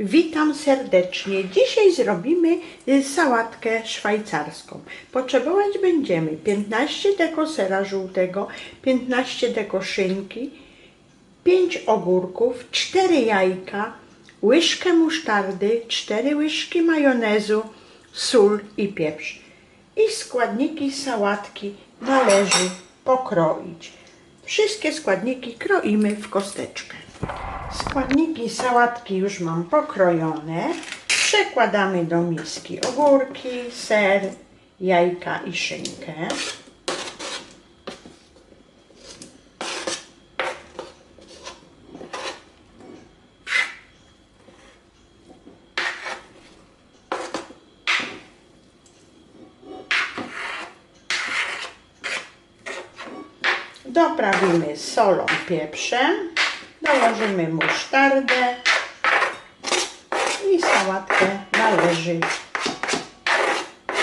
Witam serdecznie. Dzisiaj zrobimy y, sałatkę szwajcarską. Potrzebować będziemy 15 deko sera żółtego, 15 deko szynki, 5 ogórków, 4 jajka, łyżkę musztardy, 4 łyżki majonezu, sól i pieprz. I składniki sałatki należy pokroić. Wszystkie składniki kroimy w kosteczkę. Składniki sałatki już mam pokrojone. Przekładamy do miski ogórki, ser, jajka i szynkę. Doprawimy solą, pieprzem, dołożymy musztardę i sałatkę należy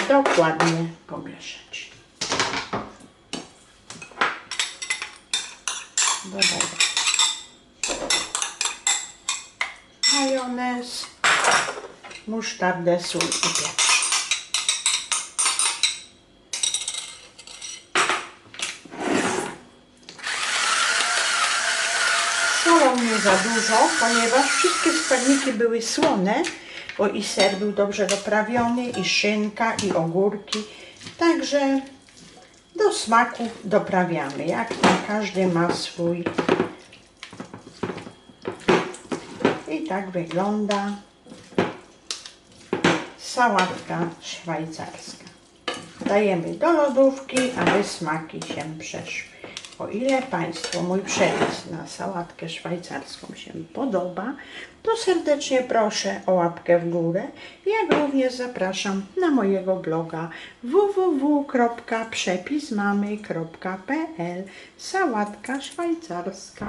dokładnie pomieszać. Dodaj majonez, musztardę, sól i pieprz. Solą nie za dużo, ponieważ wszystkie składniki były słone, bo i ser był dobrze doprawiony, i szynka, i ogórki. Także do smaku doprawiamy, jak każdy ma swój. I tak wygląda sałatka szwajcarska. Dajemy do lodówki, aby smaki się przeszły. O ile Państwu mój przepis na sałatkę szwajcarską się podoba, to serdecznie proszę o łapkę w górę, jak również zapraszam na mojego bloga www.przepismamy.pl Sałatka szwajcarska.